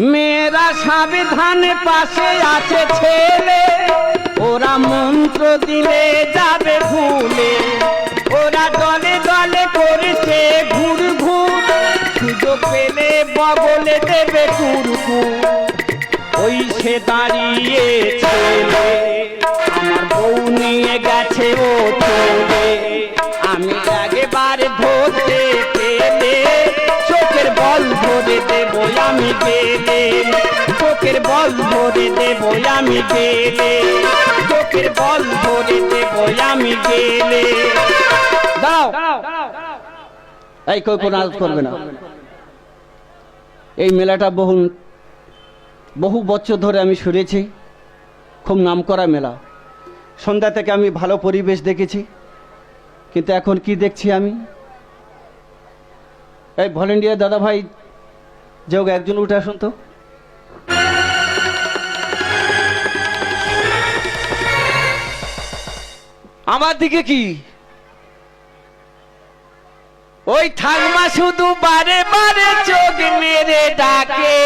মেয়েরা সাবধানে পাশে আছে ছেলে। ওরা মন্ত্র দিলে যাবে ভুলে। ওরা দলে দলে করছে ঘুর ঘুর সুযোগ পেলে বগলে দেবে কুরকুর। ওই সে দাঁড়িয়ে ছেলে। আমার বউ নিয়ে গেছে ও চলে। আমি আগেবারে ধরতে বল ধরে দেবো আমি গেলে চোখের বল ধরে দেবো আমি গেলে চোখের বল ধরে দেবো আমি গেলে দাঁড়াও। এই কেউ কোনো আজ করবে না। এই মেলাটা বহু বহু বছর ধরে আমি শুনেছি। খুব নামকরা মেলা। সন্ধ্যা থেকে আমি ভালো পরিবেশ দেখেছি। কিন্তু এখন কি দেখছি আমি? এই ভলেন্টিয়ার দাদা ভাই হোক একজন উঠে আসুন তো। আমার দিকে কি? ওই ঠাকমা শুধু বারে বারে চোখ মেরে ডাকে।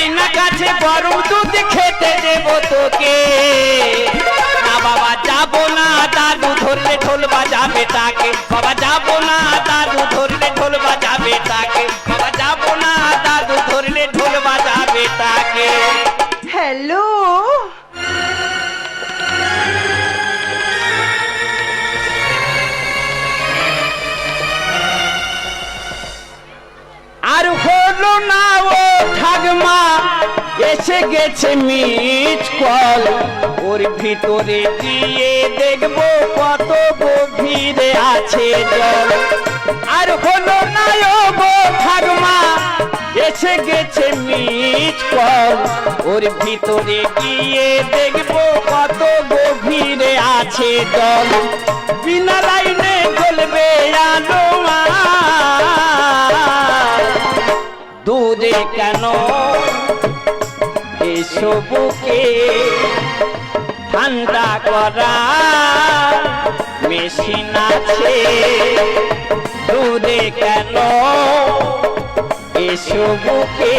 আয়না কাছে গরম দুধ খেতে দেব তোকে। না বাবা, যাব না, দাদু ধরলে ঢোল বাজাবে তাকে। বাবা, যাব না, দাদু ধরলে ঢোল বাজাবে তাকে। গেছে মিচ কল। ওর ভিতরে দিয়ে দেখব কত গভীরে আছে জল। আর হলো না ও গো ঠাকমা, এসে গেছে মিচ কল। ওর ভিতরে গিয়ে দেখব কত গভীরে আছে জল। বিনা লাইনে জ্বলবে বুকে ঠান্ডা করা মেশিন আছে। দূরে কেন এসো বুকে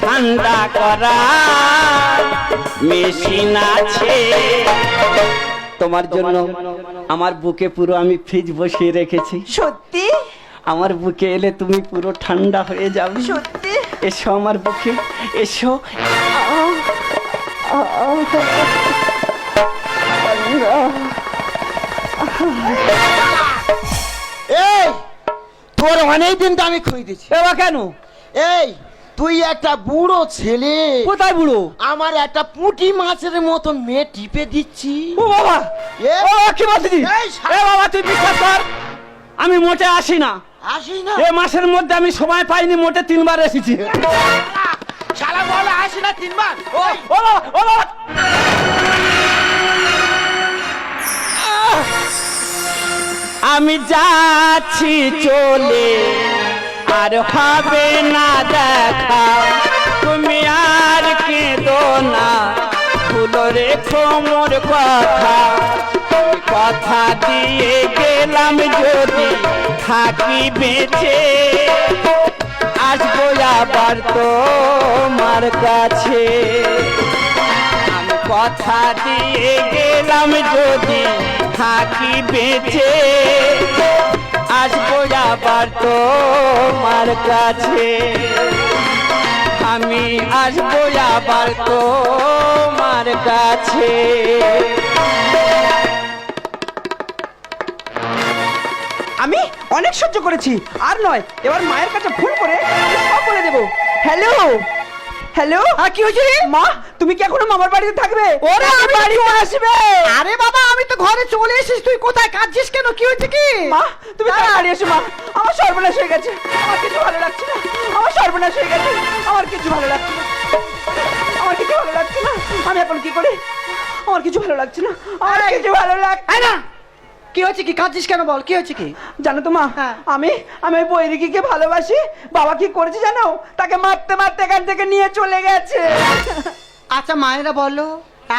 ঠান্ডা করা মেশিন আছে? তোমার জন্য আমার বুকে পুরো আমি ফ্রিজ বসিয়ে রেখেছি। সত্যি? আমার বুকে এলে তুমি পুরো ঠান্ডা হয়ে যাবে। সত্যি? এসো আমার বুকে এসো। এই তোর অনেক দিন তো আমি খুঁজেছি এবার কেন? এই তুই একটা বুড়ো ছেলে। কোথায় বুড়ো? আমার একটা পুঁটি মাছের মতন মেয়ে টিপে দিচ্ছি। ও বাবা! এ? ও কি বলছিস? এ বাবা তুই বিশ্বাস কর আমি মোটে আসি না। আসিস না। এ মাসের মধ্যে আমি সময় পাইনি মোটে তিনবার এসেছি। শালা বলে আসি না তিনবার? ওই। ও ও আমি যাচ্ছি চলে আর হবে না দেখা। তুমি আর কেঁদো না ভুলো রেখো মোর কথা। কথা দিয়ে গেলাম যদি থাকি বেঁচে। আসব আবার তোমার কাছে। আমি কথা দিয়ে গেলাম যদি থাকি বেঁচে। আসব আবার তোমার কাছে। আমি আসব আবার তোমার কাছে। আমি অনেক সহ্য করেছি। আর নয় এবার মায়ের কাছে ফোন করে সব বলে দেবো। হ্যালো? হ্যালো? আর কি হয়েছে? মা তুমি কি এখনও মামার বাড়িতে থাকবে? ওরে আমি বাড়িতে আসবে? আরে বাবা আমি তো ঘরে চলে এসেছি তুই কোথায় কাঁদছিস কেন? কি হয়েছে কি? মা তুমি তাড়াতাড়ি এসো মা। আমার সর্বনাশ হয়ে গেছে। আমার কিছু ভালো লাগছে না। আমার সর্বনাশ হয়ে গেছে। আমার কিছু ভালো লাগছে না। আমার কিছু ভালো লাগছে না। আমি এখন কি করি? আমার কিছু ভালো লাগছে না। আমার কিছু ভালো লাগছে না। কি হয়েছে কি? কাঁদছিস কেন বল? কি হয়েছে কি? জানো তো মা হ্যাঁ। আমি আমি ওই বৈরিকিকে ভালোবাসি। বাবা কি করেছে জানো? তাকে মারতে মারতে এখান থেকে নিয়ে চলে গেছে। আচ্ছা মায়েরা বলো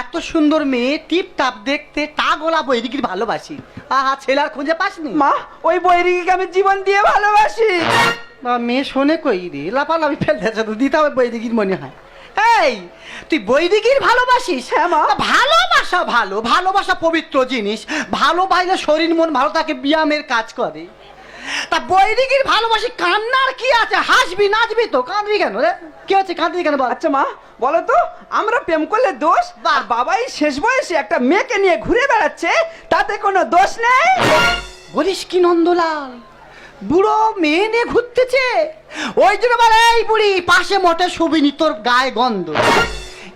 এত সুন্দর মেয়ে টিপ টাপ দেখতে তা গোলা বৈদিকির ভালোবাসি। আহা ছেলে আর খুঁজে পাসনি? মা ওই বৈরিকিকে আমি জীবন দিয়ে ভালোবাসি। মেয়ে শোনে কই রে? লাফালাফি ফেলতেছে তো দিতে হবে বৈদিকির মনে হয়। এই তুই বৈদিকির ভালোবাসিস হ্যাঁ, মা। ভালোবাসা ভালো ভালোবাসা পবিত্র জিনিস। ভালোবাসলে শরীর মন ভালো থাকে ব্যায়ামের কাজ করে। তা বৈদিকির ভালোবাসি কান্নার কি আছে? হাসবি নাচবি তো কাঁদবি কেন রে? কি হচ্ছে কাঁদবি কেন আচ্ছা মা বলো তো আমরা প্রেম করলে দোষ। আর বাবাই শেষ বয়সে একটা মেয়েকে নিয়ে ঘুরে বেড়াচ্ছে তাতে কোনো দোষ নেই? বলিস কি নন্দলাল? বুড়ো মেয়ে নিয়ে ঘুরতেছে। ওই জন্য বলে এই বুড়ি পাশে মোটে শুবিনি তোর গায়ে গন্ধ।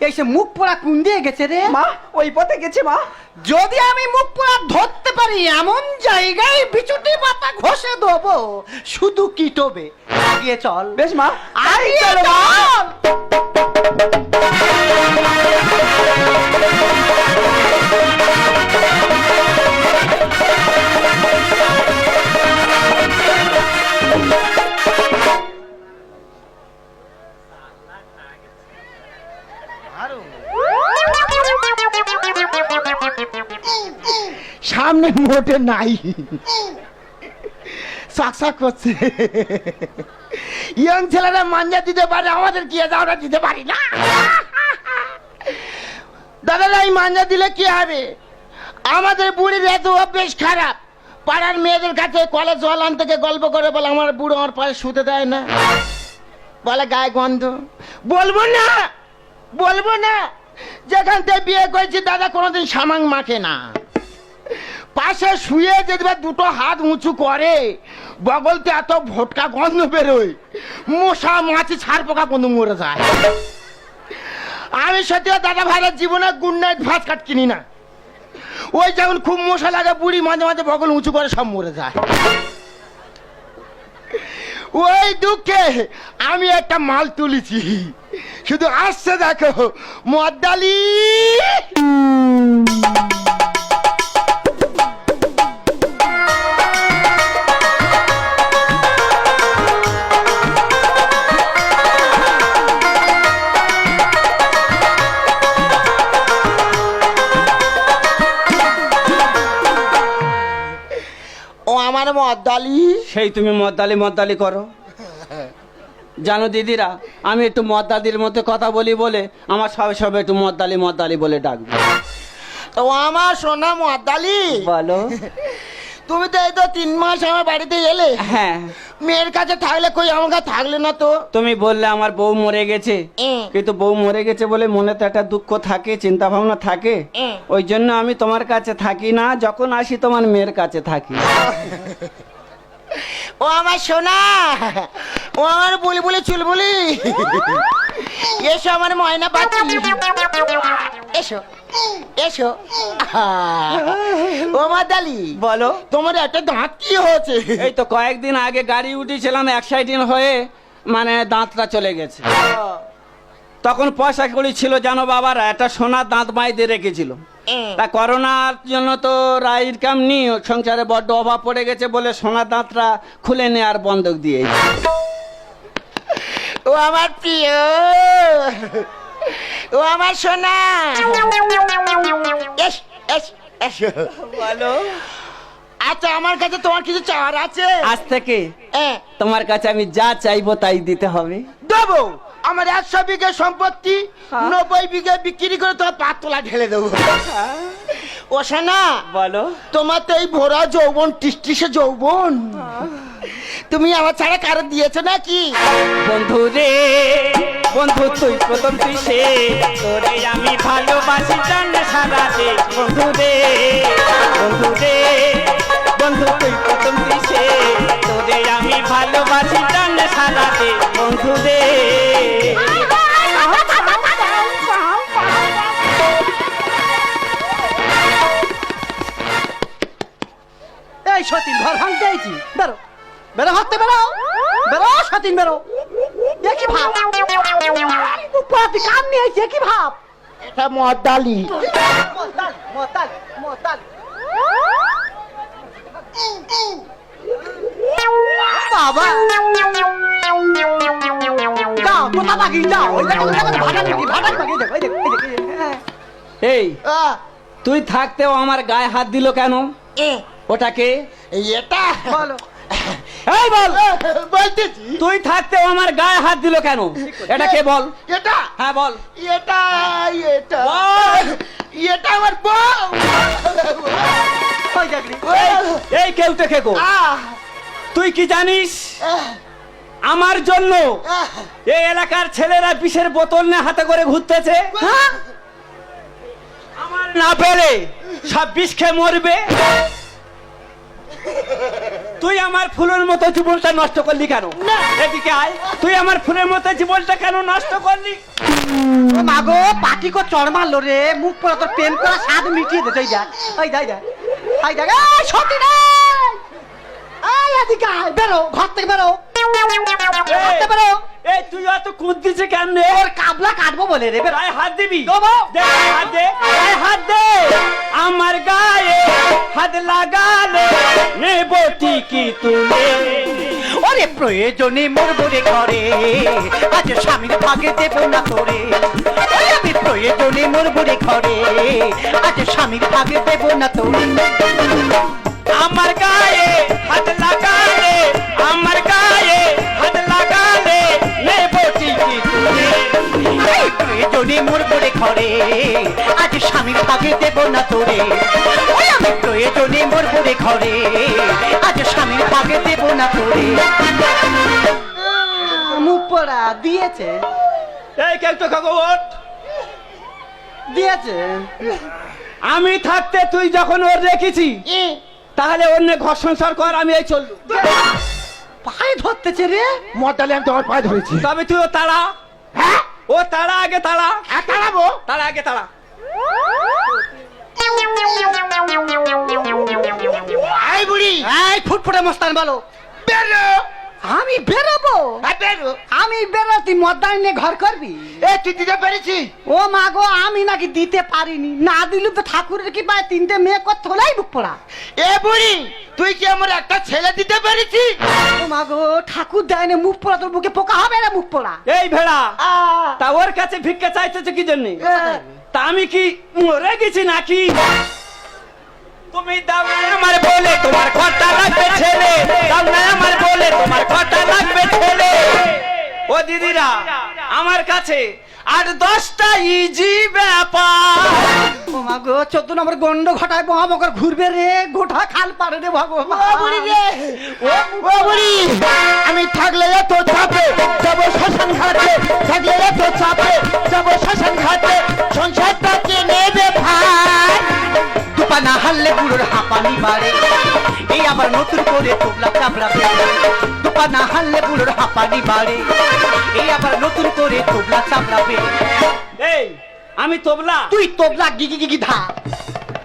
এসে মুখ পোড়া কোন দিয়ে গেছে রে? মা ওই পথে গেছে মা। যদি আমি মুখ পোড়া ধরতে পারি এমন জায়গায় বিচুটি পাতা ঘষে দেবো শুধু কিটবে গিয়ে চল। বেশ মা আগিয়ে চলো। মোটে নাই। সাকসাক করছে। ইয়ং ছেলেরা মাঞ্জা দিতে পারে, আমাদের কি আমরা দিতে পারি না। দাদারা, এই মাঞ্জা দিলে কি হবে? আমাদের বুড়ির এত অভ্যেস খারাপ। পাড়ার মেয়েদের কাছে কলেজ জল আনতে গল্প করে বলে, আমার বুড়ো আমার পায়ে শুতে দেয় না। বলে, গায়ে গন্ধ। বলব না বলব না। যেখান থেকে বিয়ে করেছি, দাদা কোনোদিন সামাং মাখে না। পাশে শুয়ে যদি দুটো হাত উঁচু করে, বগলতে এত ভোটকা গন্ধ বেরোয়, মশা, মাছি ছাড় পোকা বন্ধু মরে যায়। আমি সত্যি দাদা ভাইয়ের জীবনে গুড নাইট ভাত কাট কিনি না। ওই যেমন খুব মশা লাগে, বুড়ি মাঝে মাঝে বগল উঁচু করে সব মরে যায়। ওই দুঃখে আমি একটা মাল তুলেছি। শুধু আসছে দেখো, মদ্দালি। মদ্দালি? সেই তুমি মদ্দালি মদ্দালি করো। জানো দিদিরা আমি একটু মদ্দালির মধ্যে কথা বলি বলে আমার সবে সবে একটু মদ্দালি মদ্দালি বলে ডাকবে। তো আমার সোনা মদ্দালি? বলো। তুমি তো এই তো তিন মাস আমার বাড়িতে এলে। হ্যাঁ। মেয়ের কাছে থাকলে কই আমার কাছে থাকলে না তো? তুমি বললে আমার বউ মরে গেছে। কিন্তু বউ মরে গেছে বলে মনে তো একটা দুঃখ থাকে চিন্তা ভাবনা থাকে ওই জন্য আমি তোমার কাছে থাকি না যখন আসি তোমার মেয়ের কাছে থাকি। ও আমার সোনা ও আমার বলি বলি চুল বলি এসো আমার ময়না পাখি। এসো। এসো। ও মাদালি বলো। তোমার একটা দাঁত কি হয়েছে? এই তো কয়েকদিন আগে গাড়ি উঠেছিলাম অ্যাক্সিডেন্ট হয়ে মানে দাঁতটা চলে গেছে। তখন পয়সা কড়ি ছিল জানো বাবারা একটা সোনার দাঁত মাইতে রেখেছিল। তা করোনার জন্য তো ইনকাম নি সংসারে বড্ড অভাব পড়ে গেছে বলে সোনার দাঁতটা খুলে নেওয়ার বন্ধক দিয়ে ও আমার প্রিয়। ও আমার সোনা। এস এস বলো। আচ্ছা আমার কাছে তোমার কিছু চাওয়ার আছে? আজ থেকে তোমার কাছে আমি যা চাইব তাই দিতে হবে। দেবো। আমার একশো বিঘে সম্পত্তি নব্বই বিঘে বিক্রি করে তোমার পাতলা ঢেলে দেবো। ও সোনা বলো। তোমার তো এই ভোরা যৌবন টিসটিসে যৌবন। তুমি আমার ছাড়া কারও দিয়েছ নাকি? বন্ধু রে বন্ধু তুই প্রথম তুই সে তোরে আমি ভালোবাসি জানে সারাতে বন্ধু রে বন্ধু রে বন্ধু তুই প্রথম তুই সে তোরে আমি ভালোবাসি জানে সারাতে বন্ধু রে। সতীন ঘর ভাঙতে আইছি বেরো বেরো বেরো। বেরো সতীন বেরো। ভাব। পাতি কাম নিয়ে আইছি ভাব। এটা মদালি বাবা। এই তুই থাকতেও আমার গায়ে হাত দিল কেন? এ ওটাকে এটা। বলো। এই বল। বলতেছি। তুই থাকতেও আমার গায়ে হাত দিল কেন? এটাকে বল? এটা? হ্যাঁ বল। এটা এটা। এটা আমার বউ। এই কেউ থেকে গো তুই কি জানিস? আমার জন্য এই এলাকার ছেলেরা বিষের বোতল নিয়ে হাতে করে ঘুরতেছে। হ্যাঁ? আমার না পেরে সব বিষ খেয়ে মরবে। তুই আমার ফুলের মতো জীবনটা নষ্ট করলি কেন? এদিকে আয়। তুই আমার ফুলের মতো জীবনটা কেন নষ্ট করলি? ও মাগো পাটি কো চড় মারলো রে। মুখ পড়া তোর প্রেম করা স্বাদ মিটিয়ে দে। তুই দেখ ওই দেখ দেখ ওই দেখ। এই সত্যি রে! এই এদিকে আয় বেরো ঘর থেকে বেরো। ঘর থেকে বেরো। এই তুই অত কুদ কেন রে ওর কাবলা কাটবো বলে রে বেরো। গায়ে হাত দিবি। দেবো। দে গায়ে হাত দে গায়ে হাত দে। আমার গায়ে হাত লাগালে নেব টিকি তুমি। ওরে প্রয়োজনে মোর বরে করে আজ স্বামীর ভাগে দেব না করে আমি প্রয়োজনে মোর বরে করে আজ স্বামীর ভাগে দেব না তোরে। আমার গায়ে হাত লাগালে, আমার গায়ে প্রয়োজনে মরবো রে ঘরে আজ স্বামীর ভাগে দেব না তোরে। ওই আমি প্রয়োজনে মরবো রে ঘরে আজ স্বামীর ভাগে দেব না তোরে। মুখ দিয়েছে। এই কেউ তো খবর দিয়েছে। আমি থাকতে তুই যখন ওর রেখেছি তাহলে অন্য ঘর সংসার কর আমি এই চললু। পায়ে ধরতেছে রে। মরটালে আমি তোমার পায়ে ধরেছি। তবে তুই ও তাড়া হ্যাঁ? ও তারা আগে তারা। হ্যাঁ, তাড়াবো? তারা আগে তারা। এই বুড়ি। এই ফুটফুটে মস্তান বলো। বেরো। আমি বেরোবো। বেরো। আমি বেরো তুই মদ্দান নিয়ে ঘর করবি? এ তুই দিতে পেরেছি। ও মা গো আমি নাকি দিতে পারিনি। না দিলে তো ঠাকুরের কি পায় তিনটে মেয়ে করতে হলেই বুক পড়া। এ বুড়ি তুই কি আমার একটা ছেলে দিতে পেরেছি? ও মা গো ঠাকুর দেয়নি মুখ পড়া তোর বুকে পোকা হবে না মুখ পড়া। এই ভেড়া তা ওর কাছে ভিক্ষা চাইতেছে কি জন্য? হ্যাঁ। তা আমি কি মরে গেছি নাকি? তুমি দাও আমার বলে, তোমার কটা লাগবে ছেলে দাও আমার বলে, তোমার কটা লাগবে ছেলে ও দিদিরা, আমার কাছে আর দশটা ইজি ব্যাপার। ও মা গো চোদ্দ নম্বর গন্ড ঘটায় মহামকর ঘুরবে রে গোটা খাল পারে রে ভগবান। রে ও ও বুড়ি। আমি থাকলে এত চাপে যাব শ্মশান ঘাটে। থাকলে এত চাপে যাব শ্মশান ঘাটে। সংসারটা কে নেবে ভাই? দুপা না হারলে বুড়োর হাঁপানি বাড়ে। এই আবার নতুন করে তুবলা বেড়ে। দুপা না হারলে বুড়োর হাঁপানি বাড়ে। এই আবার নতুন করে তুবলা চাবড়া বেড়ে এই আমি তবলা। তুই তোবলা গিগি গিগি ধা।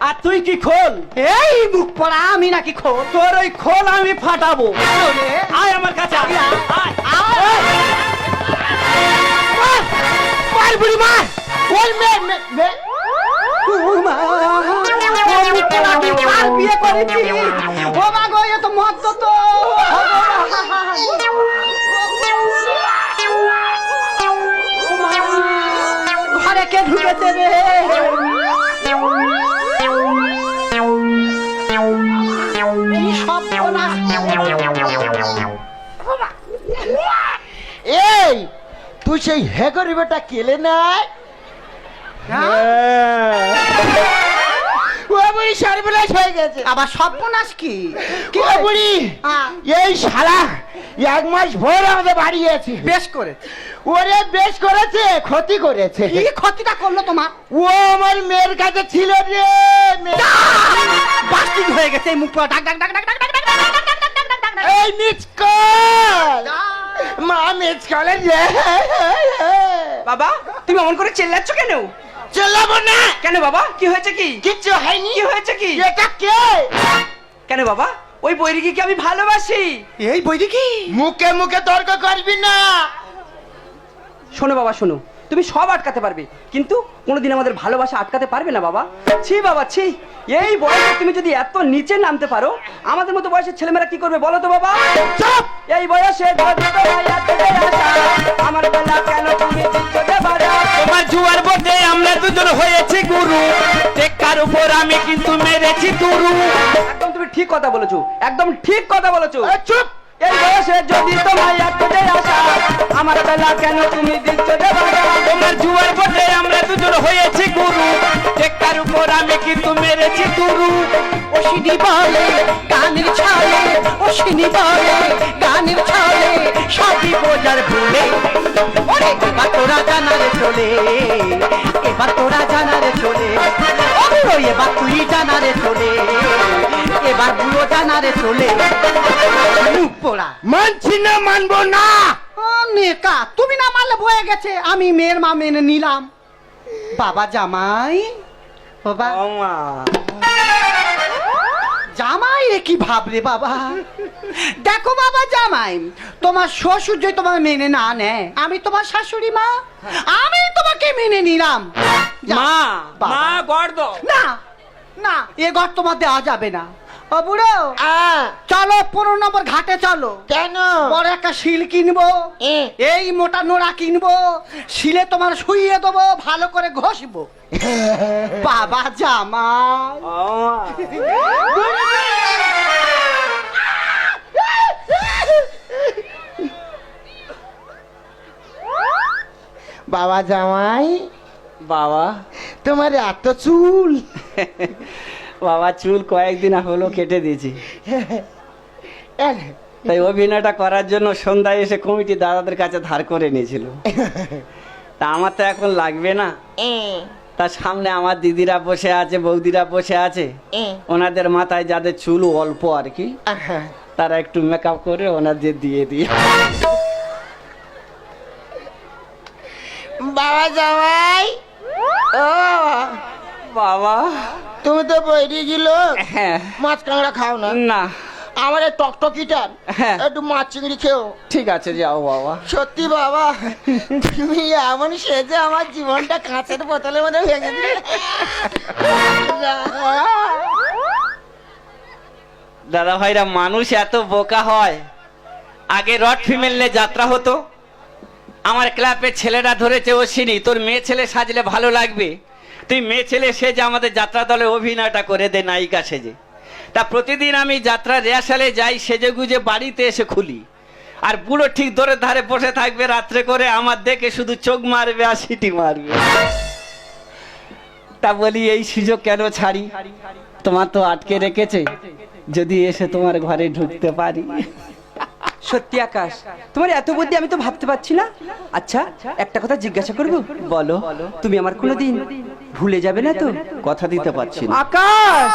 আর তুই কি খোল? এই মুখ পড়া আমি নাকি খোল? তোর ওই খোল আমি ফাটাবো। আয় আমার কাছে আয়। মার বুড়ি মার। ওই মে মে বিয়ে করেছিস? ও মা গো, এ তো মদ্য তো। ঢুকেছে রে। এই তুই সেই হেগরিবেটা কেলে নাই হ্যাঁ। সর্বনাশ হয়ে গেছে আবার সর্বনাশ কি কি বুড়ি এই শালা এক মাস ভোর আমাদের বেশ করেছে ওরে বেশ করেছে ক্ষতি করেছে কি ক্ষতিটা করল তোমার ও আমার মেয়ের কাছে ছিল রে হয়ে গেছে মুখ ডাক ডাক ডাক ডাক ডাক ডাক এই মিচকল মা মিচকলের বাবা তুমি অমন করে চেল্লাচ্ছ কেন চেল্লাবো না। কেন বাবা? কি হয়েছে কি? কিচ্ছু হয়নি। কি হয়েছে কি? এটা কে? কেন বাবা? ওই বৈরিকে কি আমি ভালোবাসি। এই বৈদি মুখে মুখে তর্ক করবি না। শোনো বাবা শোনো। তুমি সব আটকাতে পারবে। কিন্তু কোনোদিন আমাদের ভালোবাসা আটকাতে পারবে না বাবা। ছি বাবা ছি। এই বয়সে তুমি যদি এত নিচে নামতে পারো আমাদের মতো বয়সের ছেলেমেয়েরা কি করবে বলো তো বাবা? এই বয়সে আমার বেলা কেন? তোমার জুয়ার বোধে আমরা দুজন হয়েছি গুরু। টেক্কার উপর আমি কিন্তু মেরেছি তুরু একদম তুমি ঠিক কথা বলেছ। একদম ঠিক কথা বলেছ। চুপ! এই বয়সে যদি তোমায় এত যে আশা, আমার বেলা কেন তুমি দিচ্ছ যে তোমার জুয়ার বোধে আমরা দুজন হয়েছি গুরু। টেক্কার উপর আমি কিন্তু মেরেছি তুরু অশ্বিনী বলে গানের ছলে অশ্বিনী বলে গানের ছলে সবই বোঝার ভুলে। এবার তোরা জানারে চলে এবার তোরা জানারে চলে। এবার তুই জানারে চলে এবার বুড়ো জানারে চলে। মুখ মানছি না মানবো না। নেকা তুমি না মারলে বয়ে গেছে। আমি মেয়ের মা মেনে নিলাম। বাবা জামাই বাবা জামাই রে কি ভাবরে বাবা? দেখো বাবা জামাই তোমার শ্বশুর যদি তোমার মেনে না নেয় আমি তোমার শাশুড়ি মা। আমি তোমাকে মেনে নিলাম। যা, মা মা গর্দ। না না এ ঘর তোমার দেওয়া যাবে না। ও বুড়ো। চলো পনেরো নম্বর ঘাটে চলো। কেন? বড় একটা শিল কিনবো। এই মোটা নোড়া কিনবো। শিলে তোমার শুইয়ে দেবো ভালো করে ঘষবো। বাবা জামা বাবা জামাই। বাবা। তোমার এত চুল। বাবা চুল কয়েকদিন হলো কেটে দিয়েছি। তাই অভিনয়টা করার জন্য সন্ধ্যায় এসে কমিটি দাদাদের কাছে ধার করে নিয়েছিল। তা আমার তো এখন লাগবে না। তার সামনে আমার দিদিরা বসে আছে বৌদিরা বসে আছে। ওনাদের মাথায় যাদের চুল অল্প আর কি তারা একটু মেকআপ করে ওনাদের দিয়ে দিয়ে বাবা জামাই। ও। বাবা। তুমি তো বৈরি গেল হ্যাঁ। মাছ কাঁকড়া খাও না। না। আমার এই টকটকিটার হ্যাঁ। একটু মাছ চিংড়ি খেও। ঠিক আছে যাও বাবা। সত্যি বাবা তুমি এমন সেজে আমার জীবনটা কাঁচের বোতলের মধ্যে ভেঙে দিলে। দাদা ভাইরা মানুষ এত বোকা হয়। আগে রড ফিমেল নিয়ে যাত্রা হতো। আমার ক্লাবের ছেলেরা ধরেছে ও সিনি তোর মেয়ে ছেলে সাজলে ভালো লাগবে। তুই মেয়ে ছেলে সেজে আমাদের যাত্রা দলে অভিনয়টা করে দে নায়িকা সেজে। তা প্রতিদিন আমি যাত্রা রিহার্সালে যাই, সেজে গুজে বাড়িতে এসে খুলি। আর বুড়ো ঠিক ধরে ধারে বসে থাকবে রাত্রে করে, আমার দেখে শুধু চোখ মারবে আর সিটি মারবে। তা বলি, এই সুযোগ কেন ছাড়ি? তোমার তো আটকে রেখেছে, যদি এসে তোমার ঘরে ঢুকতে পারি। সত্যি আকাশ, তোমার এত বুদ্ধি আমি তো ভাবতে পারছি না। আচ্ছা একটা কথা জিজ্ঞাসা করব? বলো, তুমি আমার কোনোদিন ভুলে যাবে না তো? কথা দিতে পারছি না। আকাশ!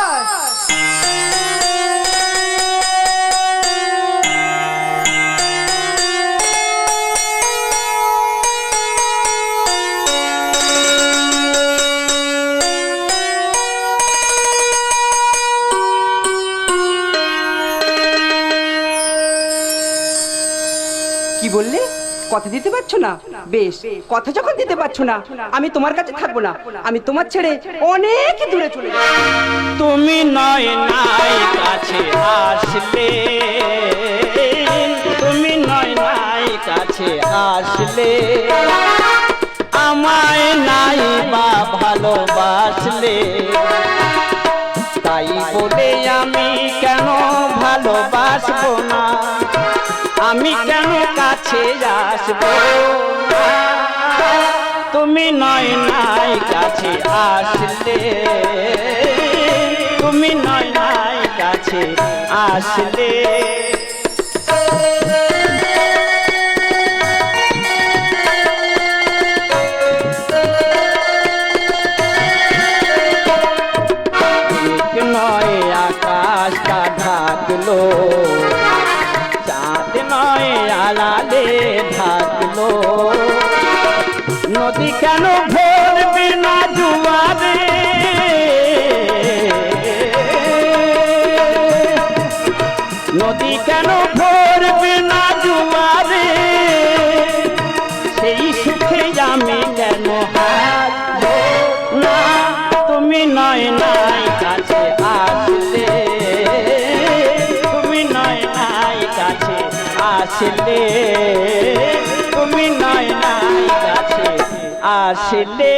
কথা দিতে পারছ না? বেশ, কথা যখন দিতে পারছ না, আমি তোমার কাছে থাকব না। আমি তোমার ছেড়ে অনেক দূরে চলে তুমি নয় নাই কাছে আসলে। তুমি নয় নাই কাছে আসলে। আমায় নাই বা ভালোবাসলে। তাই বলে আমি কেন ভালোবাসবো না? আমি কেন কাছে আসব? তুমি নয় নাই কাছে আসলে। তুমি নয় নাই কাছে আসলে। নদী কেন ভরবে না জুয়ারে? নদী কেন আসলে